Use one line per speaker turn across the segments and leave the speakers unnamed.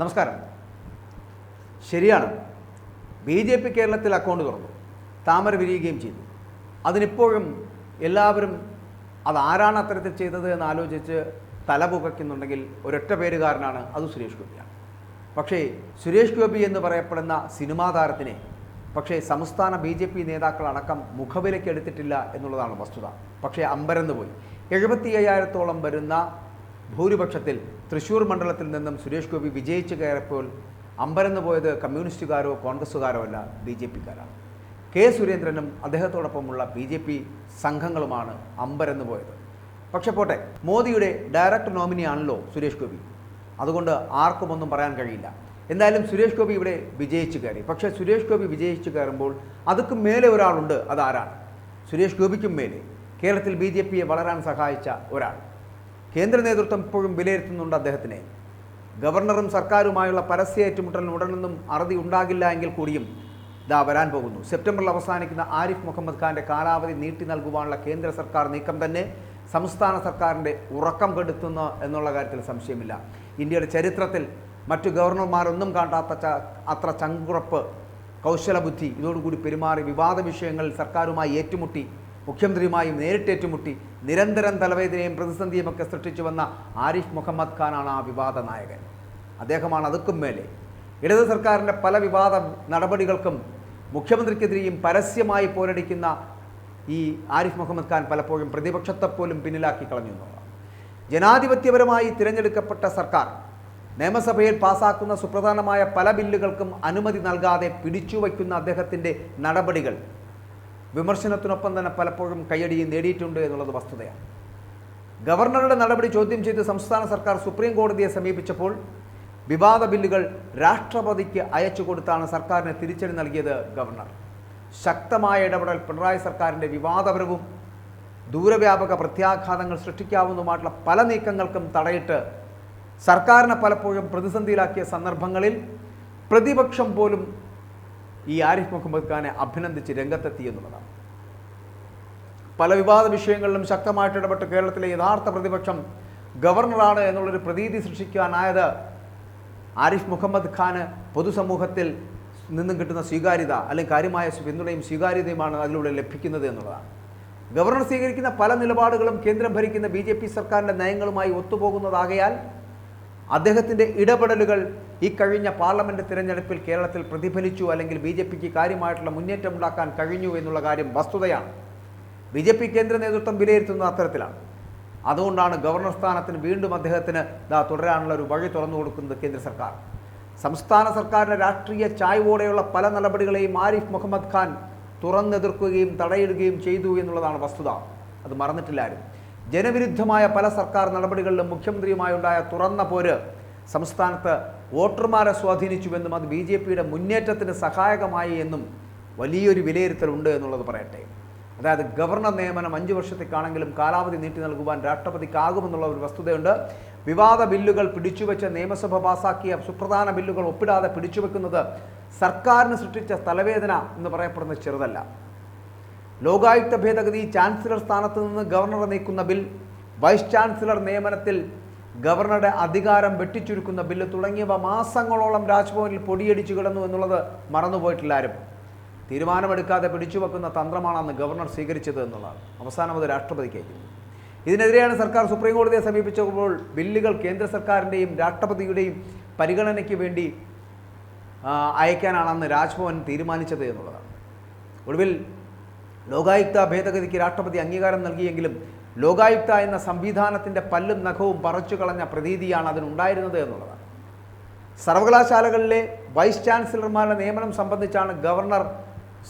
നമസ്കാരം. ശരിയാണ്. B J P കേരളത്തിൽ അക്കൗണ്ട് തുറന്നു. താമര വിരിയുകയും ചെയ്തു. അതിനിപ്പോഴും എല്ലാവരും അതാരാണ് അത്തരത്തിൽ ചെയ്തത് എന്ന് ആലോചിച്ച് തല പുകയ്ക്കുന്നുണ്ടെങ്കിൽ ഒരൊറ്റ പേരുകാരനാണ് അത് സുരേഷ് ഗോപിയാണ്. പക്ഷേ സുരേഷ് ഗോപി എന്ന് പറയപ്പെടുന്ന സിനിമാ താരത്തിനെ പക്ഷേ സംസ്ഥാന ബി ജെ പി നേതാക്കളടക്കം മുഖവിലയ്ക്ക് എടുത്തിട്ടില്ല എന്നുള്ളതാണ് വസ്തുത. പക്ഷേ അമ്പരന്ന് പോയി എഴുപത്തി അയ്യായിരത്തോളം വരുന്ന ഭൂരിപക്ഷത്തിൽ തൃശൂർ മണ്ഡലത്തിൽ നിന്നും സുരേഷ് ഗോപി വിജയിച്ചു കയറിയപ്പോൾ അമ്പരന്ന് പോയത് കമ്മ്യൂണിസ്റ്റുകാരോ കോൺഗ്രസ്സുകാരോ അല്ല ബി ജെ പിക്കാരാണ്. കെ സുരേന്ദ്രനും അദ്ദേഹത്തോടൊപ്പമുള്ള ബി ജെ പി സംഘങ്ങളുമാണ് അമ്പരന്ന് പോയത്. പക്ഷെ പോട്ടെ മോദിയുടെ ഡയറക്ട് നോമിനിയാണല്ലോ സുരേഷ് ഗോപി. അതുകൊണ്ട് ആർക്കും ഒന്നും പറയാൻ കഴിയില്ല. എന്തായാലും സുരേഷ് ഗോപി ഇവിടെ വിജയിച്ചു കയറി. പക്ഷേ സുരേഷ് ഗോപി വിജയിച്ചു കയറുമ്പോൾ അതുക്കും മേലെ ഒരാളുണ്ട് അതാരാണ്? സുരേഷ് ഗോപിക്കും മേലെ. കേരളത്തിൽ ബി ജെ പിയെ വളരാൻ സഹായിച്ച ഒരാൾ. കേന്ദ്ര നേതൃത്വം ഇപ്പോഴും വിലയിരുത്തുന്നുണ്ട് അദ്ദേഹത്തിനെ. ഗവർണറും സർക്കാരുമായുള്ള പരസ്യ ഏറ്റുമുട്ടലിന് ഉടനൊന്നും അറുതി ഉണ്ടാകില്ല എങ്കിൽ കൂടിയും ഇതാ വരാൻ പോകുന്നു. സെപ്റ്റംബറിൽ അവസാനിക്കുന്ന ആരിഫ് മുഹമ്മദ് ഖാന്റെ കാലാവധി നീട്ടി നൽകുവാനുള്ള കേന്ദ്ര സർക്കാർ നീക്കം തന്നെ സംസ്ഥാന സർക്കാരിന്റെ ഉറക്കം കെടുത്തുന്നു എന്നുള്ള കാര്യത്തിൽ സംശയമില്ല. ഇന്ത്യയുടെ ചരിത്രത്തിൽ മറ്റു ഗവർണർമാരൊന്നും കാണാത്ത അത്ര ചങ്കുറപ്പ് കൗശലബുദ്ധി ഇതോടുകൂടി പെരുമാറി വിവാദ വിഷയങ്ങളിൽ സർക്കാരുമായി ഏറ്റുമുട്ടി മുഖ്യമന്ത്രിയുമായും നേരിട്ടേറ്റുമുട്ടി നിരന്തരം തലവേദനയും പ്രതിസന്ധിയും ഒക്കെ സൃഷ്ടിച്ചു വന്ന ആരിഫ് മുഹമ്മദ് ഖാനാണ് ആ വിവാദ നായകൻ. അദ്ദേഹമാണ് അതുക്കും മേലെ. ഇടത് സർക്കാരിന്റെ പല വിവാദ നടപടികൾക്കും മുഖ്യമന്ത്രിക്കെതിരെയും പരസ്യമായി പോരടിക്കുന്ന ഈ ആരിഫ് മുഹമ്മദ് ഖാൻ പലപ്പോഴും പ്രതിപക്ഷത്തെ പോലും പിന്നിലാക്കി കളഞ്ഞു എന്നുള്ളതാണ്. ജനാധിപത്യപരമായി തിരഞ്ഞെടുക്കപ്പെട്ട സർക്കാർ നിയമസഭയിൽ പാസാക്കുന്ന സുപ്രധാനമായ പല ബില്ലുകൾക്കും അനുമതി നൽകാതെ പിടിച്ചുവയ്ക്കുന്ന അദ്ദേഹത്തിന്റെ നടപടികൾ വിമർശനത്തിനൊപ്പം തന്നെ പലപ്പോഴും കയ്യടിയും നേടിയിട്ടുണ്ട് എന്നുള്ളത് വസ്തുതയാണ്. ഗവർണറുടെ നടപടി ചോദ്യം ചെയ്ത് സംസ്ഥാന സർക്കാർ സുപ്രീം കോടതിയെ സമീപിച്ചപ്പോൾ വിവാദ ബില്ലുകൾ രാഷ്ട്രപതിക്ക് അയച്ചു കൊടുത്താണ് സർക്കാരിന് തിരിച്ചടി നൽകിയത് ഗവർണർ. ശക്തമായ ഇടപെടൽ പിണറായി സർക്കാരിന്റെ വിവാദപരവും ദൂരവ്യാപക പ്രത്യാഘാതങ്ങൾ സൃഷ്ടിക്കാവുന്നതുമായിട്ടുള്ള പല നീക്കങ്ങൾക്കും തടയിട്ട് സർക്കാരിനെ പലപ്പോഴും പ്രതിസന്ധിയിലാക്കിയ സന്ദർഭങ്ങളിൽ പ്രതിപക്ഷം പോലും ഈ ആരിഫ് മുഹമ്മദ് ഖാനെ അഭിനന്ദിച്ച് രംഗത്തെത്തി എന്നുള്ളതാണ്. പല വിവാദ വിഷയങ്ങളിലും ശക്തമായിട്ട് ഇടപെട്ട് കേരളത്തിലെ യഥാർത്ഥ പ്രതിപക്ഷം ഗവർണറാണ് എന്നുള്ളൊരു പ്രതീതി സൃഷ്ടിക്കാനായത് ആരിഫ് മുഹമ്മദ് ഖാന് പൊതുസമൂഹത്തിൽ നിന്നും കിട്ടുന്ന സ്വീകാര്യത അല്ലെങ്കിൽ കാര്യമായ പിന്തുണയും സ്വീകാര്യതയുമാണ് അതിലൂടെ ലഭിക്കുന്നത് എന്നുള്ളതാണ്. ഗവർണർ സ്വീകരിക്കുന്ന പല നിലപാടുകളും കേന്ദ്രം ഭരിക്കുന്ന ബി സർക്കാരിന്റെ നയങ്ങളുമായി ഒത്തുപോകുന്നതാകയാൽ അദ്ദേഹത്തിന്റെ ഇടപെടലുകൾ ഈ കഴിഞ്ഞ പാർലമെന്റ് തിരഞ്ഞെടുപ്പിൽ കേരളത്തിൽ പ്രതിഫലിച്ചു അല്ലെങ്കിൽ ബി ജെ പിക്ക് കാര്യമായിട്ടുള്ള മുന്നേറ്റമുണ്ടാക്കാൻ കഴിഞ്ഞു എന്നുള്ള കാര്യം വസ്തുതയാണ്. ബി ജെ പി കേന്ദ്ര നേതൃത്വം വിലയിരുത്തുന്ന അത്തരത്തിലാണ്. അതുകൊണ്ടാണ് ഗവർണർ സ്ഥാനത്തിന് വീണ്ടും അദ്ദേഹത്തിന് ഇതാ തുടരാനുള്ള ഒരു വഴി തുറന്നു കൊടുക്കുന്നത് കേന്ദ്ര സർക്കാർ. സംസ്ഥാന സർക്കാരിന്റെ രാഷ്ട്രീയ ചായ്വോടെയുള്ള പല നടപടികളെയും ആരിഫ് മുഹമ്മദ് ഖാൻ തുറന്നെതിർക്കുകയും തടയിടുകയും ചെയ്തു എന്നുള്ളതാണ് വസ്തുത. അത് മറന്നിട്ടില്ലാരും ജനവിരുദ്ധമായ പല സർക്കാർ നടപടികളിലും മുഖ്യമന്ത്രിയുമായുണ്ടായ തുറന്ന പോര് സംസ്ഥാനത്ത് വോട്ടർമാരെ സ്വാധീനിച്ചുവെന്നും അത് ബി ജെ പിയുടെ മുന്നേറ്റത്തിന് സഹായകമായി എന്നും വലിയൊരു വിലയിരുത്തലുണ്ട് എന്നുള്ളത് പറയട്ടെ. അതായത് ഗവർണർ നിയമനം അഞ്ച് വർഷത്തേക്കാണെങ്കിലും കാലാവധി നീട്ടി നൽകുവാൻ രാഷ്ട്രപതിക്കാകുമെന്നുള്ള ഒരു വസ്തുതയുണ്ട്. വിവാദ ബില്ലുകൾ പിടിച്ചുവെച്ച് നിയമസഭ പാസാക്കിയ സുപ്രധാന ബില്ലുകൾ ഒപ്പിടാതെ പിടിച്ചുവെക്കുന്നത് സർക്കാരിന് സൃഷ്ടിച്ച തലവേദന എന്ന് പറയപ്പെടുന്നത് ചെറുതല്ല. ലോകായുക്ത ഭേദഗതി ചാൻസലർ സ്ഥാനത്ത് നിന്ന് ഗവർണറെ നീക്കുന്ന ബിൽ വൈസ് ചാൻസലർ നിയമനത്തിൽ ഗവർണറുടെ അധികാരം വെട്ടിച്ചുരുക്കുന്ന ബില്ല് തുടങ്ങിയവ മാസങ്ങളോളം രാജ്ഭവനിൽ പൊടിയടിച്ചു കിടന്നു എന്നുള്ളത് മറന്നുപോയിട്ടില്ലാരും തീരുമാനമെടുക്കാതെ പിടിച്ചുവെക്കുന്ന തന്ത്രമാണ് അന്ന് ഗവർണർ സ്വീകരിച്ചത് എന്നുള്ളതാണ്. അവസാനം അത് രാഷ്ട്രപതിക്ക് അയക്കുന്നു. ഇതിനെതിരെയാണ് സർക്കാർ സുപ്രീം കോടതിയെ സമീപിച്ചപ്പോൾ ബില്ലുകൾ കേന്ദ്ര സർക്കാരിന്റെയും രാഷ്ട്രപതിയുടെയും പരിഗണനയ്ക്ക് വേണ്ടി അയക്കാനാണെന്ന് രാജ്ഭവൻ തീരുമാനിച്ചത് എന്നുള്ളതാണ്. ഒടുവിൽ ലോകായുക്ത ഭേദഗതിക്ക് രാഷ്ട്രപതി അംഗീകാരം നൽകിയെങ്കിലും ലോകായുക്ത എന്ന സംവിധാനത്തിന്റെ പല്ലും നഖവും പറിച്ചു കളഞ്ഞ പ്രതീതിയാണ് അതിനുണ്ടായിരുന്നത് എന്നുള്ളതാണ്. സർവകലാശാലകളിലെ വൈസ് ചാൻസലർമാരുടെ നിയമനം സംബന്ധിച്ചാണ് ഗവർണർ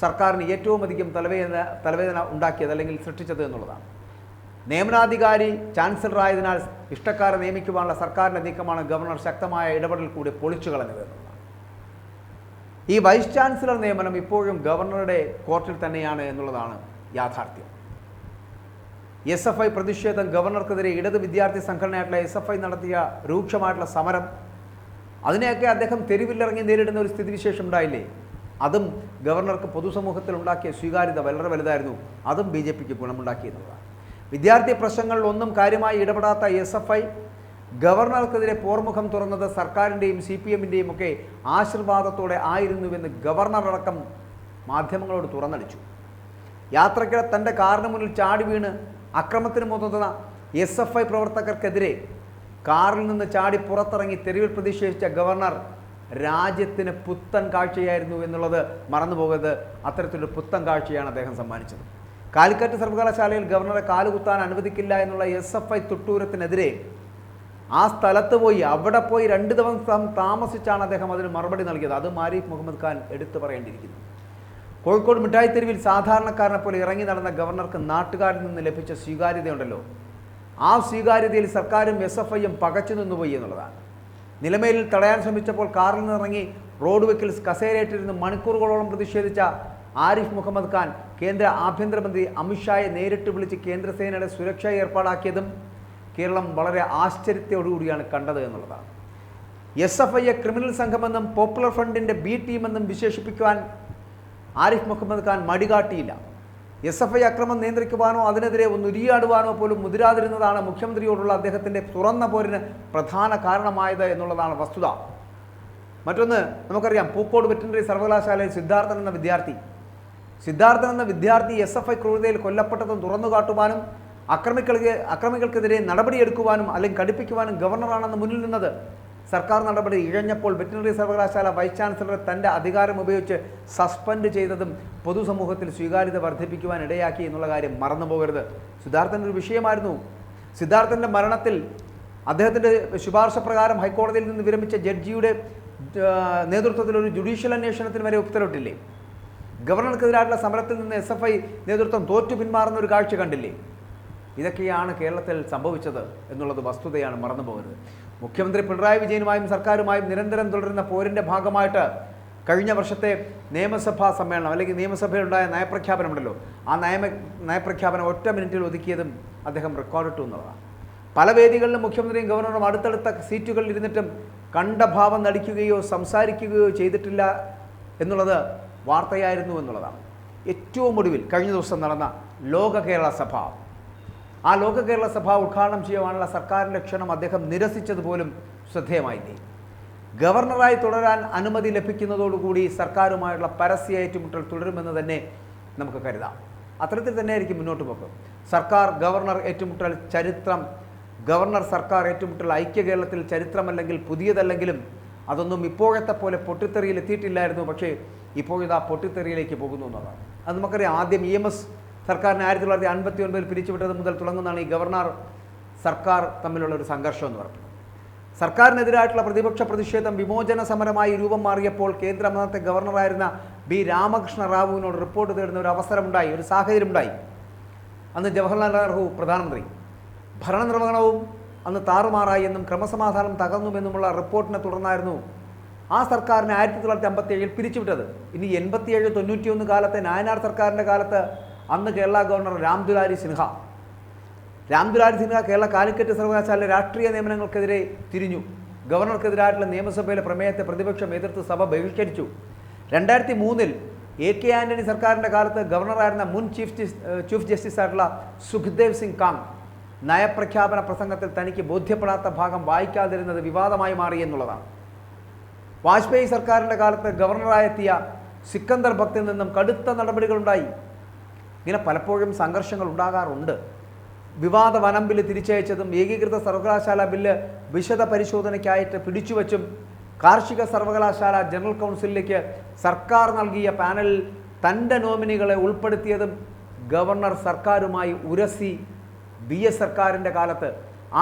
സർക്കാരിന് ഏറ്റവും അധികം തലവേദന തലവേദന ഉണ്ടാക്കിയത് അല്ലെങ്കിൽ സൃഷ്ടിച്ചത് എന്നുള്ളതാണ്. നിയമനാധികാരി ചാൻസലറായതിനാൽ ഇഷ്ടക്കാരെ നിയമിക്കുവാനുള്ള സർക്കാരിന്റെ നീക്കമാണ് ഗവർണർ ശക്തമായ ഇടപെടൽ കൂടി പൊളിച്ചു കളഞ്ഞത് ഈ വൈസ് ചാൻസലർ നിയമനം ഇപ്പോഴും ഗവർണറുടെ കോർട്ടിൽ തന്നെയാണ് എന്നുള്ളതാണ് യാഥാർത്ഥ്യം. എസ് എഫ് ഐ പ്രതിഷേധം ഗവർണർക്കെതിരെ ഇടത് വിദ്യാർത്ഥി സംഘടനയായിട്ടുള്ള എസ് എഫ് ഐ നടത്തിയ രൂക്ഷമായിട്ടുള്ള സമരം അതിനെയൊക്കെ അദ്ദേഹം തെരുവിലിറങ്ങി നേരിടുന്ന ഒരു സ്ഥിതിവിശേഷം ഉണ്ടായില്ലേ? അതും ഗവർണർക്ക് പൊതുസമൂഹത്തിൽ ഉണ്ടാക്കിയ സ്വീകാര്യത വളരെ വലുതായിരുന്നു. അതും ബി ജെ പിക്ക് ഗുണമുണ്ടാക്കിയെന്നുള്ളതാണ്. വിദ്യാർത്ഥി പ്രശ്നങ്ങളിൽ ഒന്നും കാര്യമായി ഇടപെടാത്ത എസ് എഫ് ഐ ഗവർണർക്കെതിരെ പോർമുഖം തുറന്നത് സർക്കാരിന്റെയും സി പി എമ്മിന്റെയും ഒക്കെ ആശീർവാദത്തോടെ ആയിരുന്നുവെന്ന് ഗവർണർ അടക്കം മാധ്യമങ്ങളോട് തുറന്നടിച്ചു. യാത്രയ്ക്കിടെ തന്റെ കാറിന് മുന്നിൽ ചാടി വീണ് അക്രമത്തിന് മുതിർന്ന എസ് എഫ് ഐ പ്രവർത്തകർക്കെതിരെ കാറിൽ നിന്ന് ചാടി പുറത്തിറങ്ങി തെരുവിൽ പ്രതിഷേധിച്ച ഗവർണർ രാജ്യത്തിന് പുത്തൻ കാഴ്ചയായിരുന്നു എന്നുള്ളത് മറന്നുപോകരുത്. അത്തരത്തിലൊരു പുത്തൻ കാഴ്ചയാണ് അദ്ദേഹം സമ്മാനിച്ചത്. കാലിക്കറ്റ് സർവകലാശാലയിൽ ഗവർണറെ കാലുകുത്താൻ അനുവദിക്കില്ല എന്നുള്ള എസ് എഫ് ഐ തുട്ടൂരത്തിനെതിരെ ആ സ്ഥലത്ത് പോയി അവിടെ പോയി രണ്ട് ദിവസം താമസിച്ചാണ് അദ്ദേഹം അതിന് മറുപടി നൽകിയത്. അത് മാരിഫ് മുഹമ്മദ് ഖാൻ എടുത്തു പറയേണ്ടിയിരിക്കുന്നു. കോഴിക്കോട് മിഠായിത്തെരുവിൽ സാധാരണക്കാരനെ പോലെ ഇറങ്ങി നടന്ന ഗവർണർക്ക് നാട്ടുകാരിൽ നിന്ന് ലഭിച്ച സ്വീകാര്യതയുണ്ടല്ലോ. ആ സ്വീകാര്യതയിൽ സർക്കാരും എസ് എഫ് ഐയും പകച്ചു നിന്നുപോയി എന്നുള്ളതാണ്. നിലമേലിൽ തടയാൻ ശ്രമിച്ചപ്പോൾ കാറിൽ നിന്നിറങ്ങി റോഡ് വെക്കിൽ കസേരയിട്ടിരുന്ന് മണിക്കൂറുകളോളം പ്രതിഷേധിച്ച ആരിഫ് മുഹമ്മദ് ഖാൻ കേന്ദ്ര ആഭ്യന്തരമന്ത്രി അമിത്ഷായെ നേരിട്ട് വിളിച്ച് കേന്ദ്രസേനയുടെ സുരക്ഷ ഏർപ്പാടാക്കിയതും കേരളം വളരെ ആശ്ചര്യത്തോടുകൂടിയാണ് കണ്ടത് എന്നുള്ളതാണ്. എസ് എഫ് ഐയെ ക്രിമിനൽ സംഘമെന്നും പോപ്പുലർ ഫ്രണ്ടിന്റെ ബി ടീമെന്നും വിശേഷിപ്പിക്കുവാൻ ആരിഫ് മുഹമ്മദ് ഖാൻ മടികാട്ടിയില്ല. എസ് എഫ് ഐ അക്രമം നിയന്ത്രിക്കുവാനോ അതിനെതിരെ ഒന്ന് ഉരിയാടുവാനോ പോലും മുതിരാതിരുന്നതാണ് മുഖ്യമന്ത്രിയോടുള്ള അദ്ദേഹത്തിന്റെ തുറന്ന പോരിന് പ്രധാന കാരണമായത് എന്നുള്ളതാണ് വസ്തുത. മറ്റൊന്ന് നമുക്കറിയാം പൂക്കോട് വെറ്റിനറി സർവകലാശാലയിൽ സിദ്ധാർത്ഥൻ എന്ന വിദ്യാർത്ഥി. സിദ്ധാർത്ഥൻ എന്ന വിദ്യാർത്ഥി എസ് എഫ് ഐ ക്രൂരതയിൽ കൊല്ലപ്പെട്ടതും തുറന്നു കാട്ടുവാനും അക്രമികൾക്ക് അക്രമികൾക്കെതിരെ നടപടിയെടുക്കുവാനും അല്ലെങ്കിൽ കടുപ്പിക്കുവാനും ഗവർണറാണെന്ന് മുന്നിൽ നിന്നത് സർക്കാർ നടപടി ഇഴഞ്ഞപ്പോൾ വെറ്റിനറി സർവകലാശാല വൈസ് ചാൻസലറെ തന്റെ അധികാരം ഉപയോഗിച്ച് സസ്പെൻഡ് ചെയ്തതും പൊതുസമൂഹത്തിൽ സ്വീകാര്യത വർദ്ധിപ്പിക്കുവാൻ ഇടയാക്കി എന്നുള്ള കാര്യം മറന്നു പോകരുത്. സിദ്ധാർത്ഥന്റെ ഒരു വിഷയമായിരുന്നു. സിദ്ധാർത്ഥന്റെ മരണത്തിൽ അദ്ദേഹത്തിന്റെ ശുപാർശ പ്രകാരം ഹൈക്കോടതിയിൽ നിന്ന് വിരമിച്ച ജഡ്ജിയുടെ നേതൃത്വത്തിൽ ഒരു ജുഡീഷ്യൽ അന്വേഷണത്തിന് വരെ ഉത്തരവിട്ടില്ലേ? ഗവർണർക്കെതിരായിട്ടുള്ള സമരത്തിൽ നിന്ന് എസ് എഫ് ഐ നേതൃത്വം തോറ്റു പിന്മാറുന്ന ഒരു കാഴ്ച കണ്ടില്ലേ? ഇതൊക്കെയാണ് കേരളത്തിൽ സംഭവിച്ചത് എന്നുള്ളത് വസ്തുതയാണ് മറന്നു പോകരുത് മുഖ്യമന്ത്രി പിണറായി വിജയനുമായും സർക്കാരുമായും നിരന്തരം തുടരുന്ന പോരിന്റെ ഭാഗമായിട്ട് കഴിഞ്ഞ വർഷത്തെ നിയമസഭാ സമ്മേളനം അല്ലെങ്കിൽ നിയമസഭയിലുണ്ടായ നയപ്രഖ്യാപനമുണ്ടല്ലോ ആ നയമ നയപ്രഖ്യാപനം ഒറ്റ മിനിറ്റിൽ ഒതുക്കിയതും അദ്ദേഹം റെക്കോർഡിട്ടു എന്നുള്ളതാണ്. പല വേദികളിലും മുഖ്യമന്ത്രിയും ഗവർണറും അടുത്തടുത്ത സീറ്റുകളിൽ ഇരുന്നിട്ടും കണ്ട ഭാവം നടിക്കുകയോ സംസാരിക്കുകയോ ചെയ്തിട്ടില്ല എന്നുള്ളത് വാർത്തയായിരുന്നു എന്നുള്ളതാണ്. ഏറ്റവും ഒടുവിൽ കഴിഞ്ഞ ദിവസം നടന്ന ലോക കേരള സഭ ആ ലോക കേരള സഭ ഉദ്ഘാടനം ചെയ്യുവാനുള്ള സർക്കാരിന്റെ ക്ഷണം അദ്ദേഹം നിരസിച്ചതുപോലും ശ്രദ്ധേയമായില്ലേ ഗവർണറായി തുടരാൻ അനുമതി ലഭിക്കുന്നതോടുകൂടി സർക്കാരുമായുള്ള പരസ്യ ഏറ്റുമുട്ടൽ തുടരുമെന്ന് തന്നെ നമുക്ക് കരുതാം. അത്തരത്തിൽ തന്നെയായിരിക്കും മുന്നോട്ട് പോക്ക്. സർക്കാർ ഗവർണർ ഏറ്റുമുട്ടൽ ചരിത്രം ഗവർണർ സർക്കാർ ഏറ്റുമുട്ടൽ ഐക്യ കേരളത്തിൽ ചരിത്രമല്ലെങ്കിൽ പുതിയതല്ലെങ്കിലും അതൊന്നും ഇപ്പോഴത്തെ പോലെ പൊട്ടിത്തെറിയിൽ എത്തിയിട്ടില്ലായിരുന്നു. പക്ഷേ ഇപ്പോഴിതാ പൊട്ടിത്തെറിയിലേക്ക് പോകുന്നു എന്നുള്ളതാണ്. അത് നമുക്കറിയാം ആദ്യം ഇ എം എസ് സർക്കാരിനെ ആയിരത്തി തൊള്ളായിരത്തി അൻപത്തി ഒൻപതിൽ പിരിച്ചുവിട്ടത് മുതൽ തുടങ്ങുന്നതാണ് ഈ ഗവർണർ സർക്കാർ തമ്മിലുള്ള ഒരു സംഘർഷം എന്ന് പറയുന്നത്. സർക്കാരിനെതിരായിട്ടുള്ള പ്രതിപക്ഷ പ്രതിഷേധം വിമോചന സമരമായി രൂപം മാറിയപ്പോൾ കേന്ദ്ര അന്നത്തെ ഗവർണറായിരുന്ന ബി രാമകൃഷ്ണ റാവുവിനോട് റിപ്പോർട്ട് തേടുന്ന ഒരു അവസരമുണ്ടായി ഒരു സാഹചര്യം ഉണ്ടായി അന്ന് ജവഹർലാൽ നെഹ്റു പ്രധാനമന്ത്രി. ഭരണ നിർവഹണവും അന്ന് താറുമാറായി എന്നും ക്രമസമാധാനം തകർന്നുമെന്നുമുള്ള റിപ്പോർട്ടിനെ തുടർന്നായിരുന്നു ആ സർക്കാരിനെ ആയിരത്തി തൊള്ളായിരത്തി അമ്പത്തി ഏഴിൽ പിരിച്ചുവിട്ടത്. ഇനി എൺപത്തിയേഴ് തൊണ്ണൂറ്റിയൊന്ന് കാലത്തെ നായനാർ സർക്കാരിന്റെ കാലത്ത് അന്ന് കേരള ഗവർണർ രാംദുലാരി സിൻഹ. രാംദുലാരി സിൻഹ കേരള കാലിക്കറ്റ് സർവകലാശാല രാഷ്ട്രീയ നിയമനങ്ങൾക്കെതിരെ തിരിഞ്ഞു. ഗവർണർക്കെതിരായിട്ടുള്ള നിയമസഭയിലെ പ്രമേയത്തെ പ്രതിപക്ഷം എതിർത്ത് സഭ ബഹിഷ്കരിച്ചു. രണ്ടായിരത്തി മൂന്നിൽ എ കെ ആന്റണി സർക്കാരിന്റെ കാലത്ത് ഗവർണറായിരുന്ന മുൻ ചീഫ് ചീഫ് ജസ്റ്റിസ് ആയിട്ടുള്ള സുഖ്ദേവ് സിംഗ് കാങ് നയപ്രഖ്യാപന പ്രസംഗത്തിൽ തനിക്ക് ബോധ്യപ്പെടാത്ത ഭാഗം വായിക്കാതിരുന്നത് വിവാദമായി മാറി എന്നുള്ളതാണ്. വാജ്പേയി സർക്കാരിന്റെ കാലത്ത് ഗവർണറായെത്തിയ സിക്കന്ദർ ഭക്തിൽ നിന്നും കടുത്ത നടപടികളുണ്ടായി. ഇങ്ങനെ പലപ്പോഴും സംഘർഷങ്ങൾ ഉണ്ടാകാറുണ്ട്. വിവാദ വനം ബില്ല് തിരിച്ചയച്ചതും ഏകീകൃത സർവകലാശാല ബില്ല് വിശദ പരിശോധനയ്ക്കായിട്ട് പിടിച്ചുവച്ചും കാർഷിക സർവകലാശാല ജനറൽ കൗൺസിലിലേക്ക് സർക്കാർ നൽകിയ പാനലിൽ തന്റെ നോമിനികളെ ഉൾപ്പെടുത്തിയതും ഗവർണർ സർക്കാരുമായി ഉരസി ബി എസ് സർക്കാരിന്റെ കാലത്ത്.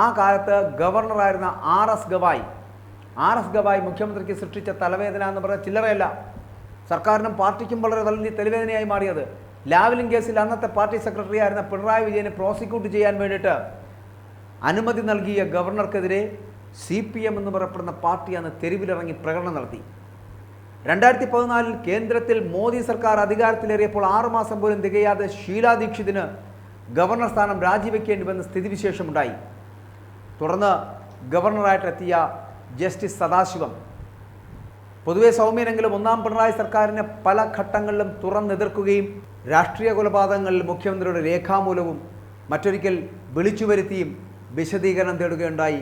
ആ കാലത്ത് ഗവർണറായിരുന്ന R S Gavai. R S Gavai മുഖ്യമന്ത്രിക്ക് സൃഷ്ടിച്ച തലവേദന എന്ന് പറഞ്ഞാൽ ചില്ലറയല്ല. സർക്കാരിനും പാർട്ടിക്കും വളരെ തലവേദനയായി മാറിയത്. ലാവലിംഗ് കേസിൽ അന്നത്തെ പാർട്ടി സെക്രട്ടറി ആയിരുന്ന പിണറായി വിജയനെ പ്രോസിക്യൂട്ട് ചെയ്യാൻ വേണ്ടിയിട്ട് അനുമതി നൽകിയ ഗവർണർക്കെതിരെ സി പി എം എന്ന് പറയപ്പെടുന്ന പാർട്ടി അന്ന് തെരുവിലിറങ്ങി പ്രകടനം നടത്തി. രണ്ടായിരത്തി പതിനാലിൽ കേന്ദ്രത്തിൽ മോദി സർക്കാർ അധികാരത്തിലേറിയപ്പോൾ ആറുമാസം പോലും തികയാതെ ഷീലാ ദീക്ഷിതിന് ഗവർണർ സ്ഥാനം രാജിവെക്കേണ്ടി വന്ന സ്ഥിതിവിശേഷമുണ്ടായി. തുടർന്ന് ഗവർണറായിട്ടെത്തിയ ജസ്റ്റിസ് സദാശിവം. പൊതുവെ സൗമ്യനെങ്കിലും ഒന്നാം പിണറായി സർക്കാരിനെ പല ഘട്ടങ്ങളിലും തുറന്നെതിർക്കുകയും രാഷ്ട്രീയ കൊലപാതകങ്ങളിൽ മുഖ്യമന്ത്രിയുടെ രേഖാമൂലവും മറ്റൊരിക്കൽ വിളിച്ചു വരുത്തിയും വിശദീകരണം തേടുകയുണ്ടായി.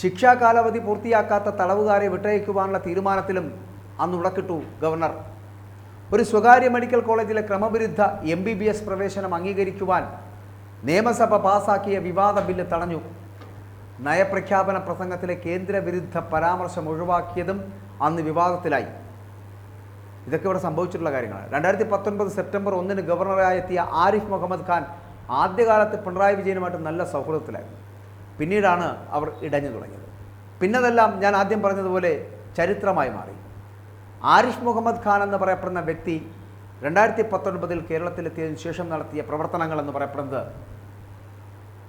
ശിക്ഷാ കാലാവധി പൂർത്തിയാക്കാത്ത തടവുകാരെ വിട്ടയക്കുവാനുള്ള തീരുമാനത്തിലും അന്ന് ഉടക്കിട്ടു ഗവർണർ. ഒരു സ്വകാര്യ മെഡിക്കൽ കോളേജിലെ ക്രമവിരുദ്ധ എം ബി ബി എസ് പ്രവേശനം അംഗീകരിക്കുവാൻ നിയമസഭ പാസാക്കിയ വിവാദ ബില്ല് തടഞ്ഞു. നയപ്രഖ്യാപന പ്രസംഗത്തിലെ കേന്ദ്രവിരുദ്ധ പരാമർശം ഒഴിവാക്കിയതും അന്ന് വിവാദത്തിലായി. ഇതൊക്കെ ഇവിടെ സംഭവിച്ചിട്ടുള്ള കാര്യങ്ങളാണ്. രണ്ടായിരത്തി പത്തൊൻപത് സെപ്റ്റംബർ ഒന്നിന് ഗവർണറായി എത്തിയ ആരിഫ് മുഹമ്മദ് ഖാൻ ആദ്യകാലത്ത് പിണറായി വിജയനുമായിട്ട് നല്ല സൗഹൃദത്തിലായിരുന്നു. പിന്നീടാണ് അവർ ഇടഞ്ഞു തുടങ്ങിയത്. പിന്നതെല്ലാം ഞാൻ ആദ്യം പറഞ്ഞതുപോലെ ചരിത്രമായി മാറി. ആരിഫ് മുഹമ്മദ് ഖാൻ എന്ന് പറയപ്പെടുന്ന വ്യക്തി രണ്ടായിരത്തി പത്തൊൻപതിൽ കേരളത്തിലെത്തിയതിനു ശേഷം നടത്തിയ പ്രവർത്തനങ്ങൾ എന്ന് പറയപ്പെടുന്നത്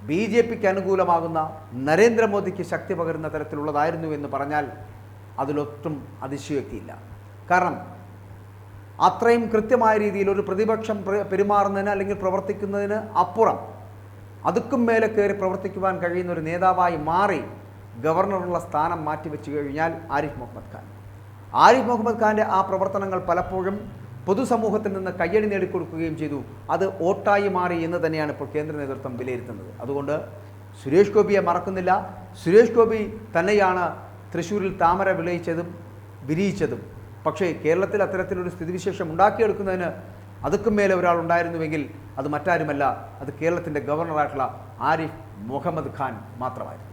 ബി ജെ പിക്ക് അനുകൂലമാകുന്ന നരേന്ദ്രമോദിക്ക് ശക്തി പകരുന്ന തരത്തിലുള്ളതായിരുന്നു എന്ന് പറഞ്ഞാൽ അതിലൊട്ടും അതിശയോക്തിയില്ല കാരണം അത്രയും കൃത്യമായ രീതിയിൽ ഒരു പ്രതിപക്ഷം പ്ര- പെരുമാറുന്നതിന് അല്ലെങ്കിൽ പ്രവർത്തിക്കുന്നതിന് അപ്പുറം അതുക്കും മേലെ കയറി പ്രവർത്തിക്കുവാൻ കഴിയുന്ന ഒരു നേതാവായി മാറി ഗവർണറുള്ള സ്ഥാനം മാറ്റിവെച്ചു കഴിഞ്ഞാൽ ആരിഫ് മുഹമ്മദ് ഖാൻ. ആരിഫ് മുഹമ്മദ് ഖാന്റെ ആ പ്രവർത്തനങ്ങൾ പലപ്പോഴും പൊതുസമൂഹത്തിൽ നിന്ന് കയ്യടി നേടിക്കൊടുക്കുകയും ചെയ്തു. അത് ഓട്ടായി മാറി എന്ന് തന്നെയാണ് ഇപ്പോൾ കേന്ദ്ര നേതൃത്വം വിലയിരുത്തുന്നത്. അതുകൊണ്ട് സുരേഷ് ഗോപിയെ മറക്കുന്നില്ല. സുരേഷ് ഗോപി തന്നെയാണ് തൃശ്ശൂരിൽ താമര വിളയിച്ചതും വിരിയിച്ചതും. പക്ഷേ കേരളത്തിൽ അത്തരത്തിലൊരു സ്ഥിതിവിശേഷം ഉണ്ടാക്കിയെടുക്കുന്നതിന് അതുക്കും മേലെ ഒരാൾ ഉണ്ടായിരുന്നുവെങ്കിൽ അത് മറ്റാരുമല്ല അത് കേരളത്തിന്റെ ഗവർണറായിട്ടുള്ള ആരിഫ് മുഹമ്മദ് ഖാൻ മാത്രമായിരുന്നു.